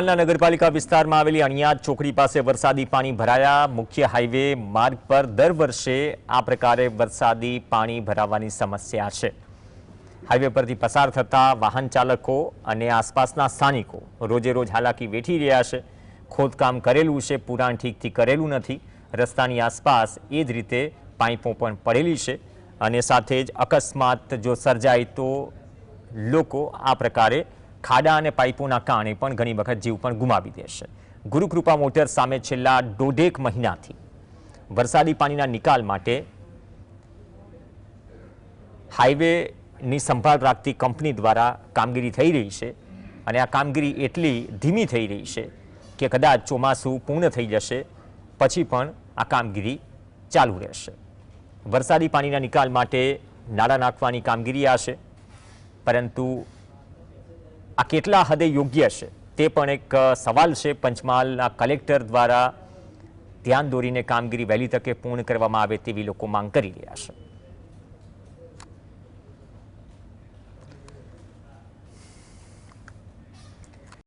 નગરપાલિકા વિસ્તારમાં આવેલી અણિયાદ ચોકડી પાસે વરસાદી પાણી ભરાયા. મુખ્ય હાઈવે માર્ગ પર દર વર્ષે આ પ્રકારે વરસાદી પાણી ભરાવાની સમસ્યા છે. હાઈવે પરથી પસાર થતા વાહન ચાલકો અને આસપાસના સ્થાનિકો રોજે રોજ હાલાકી વેઠી રહ્યા છે. ખોદકામ કરેલું છે, પુરાણ ઠીકથી કરેલું નથી. રસ્તાની આસપાસ એ જ રીતે પાઇપો પણ પડેલી છે અને સાથે જ અકસ્માત જો સર્જાય તો લોકો આ પ્રકારે ખાડા અને પાઇપોના કારણે પણ ઘણી વખત જીવ પણ ગુમાવી દેશે ગુરુકૃપા મોટર સામે છેલ્લા દોઢેક મહિનાથી વરસાદી પાણીના નિકાલ માટે હાઈવેની સંભાળ રાખતી કંપની દ્વારા કામગીરી થઈ રહી છે અને આ કામગીરી એટલી ધીમી થઈ રહી છે કે કદાચ ચોમાસું પૂર્ણ થઈ જશે, પછી પણ આ કામગીરી ચાલુ રહેશે. વરસાદી પાણીના નિકાલ માટે નાળા નાખવાની કામગીરી આ પરંતુ આ કેટલા હદે યોગ્ય છે? તે પણ એક સવાલ છે. પંચમહાલના કલેક્ટર દ્વારા ધ્યાન દોરીને કામગીરી વહેલી તકે પૂર્ણ કરવામાં આવે તેવી લોકો માંગ કરી રહ્યા છે.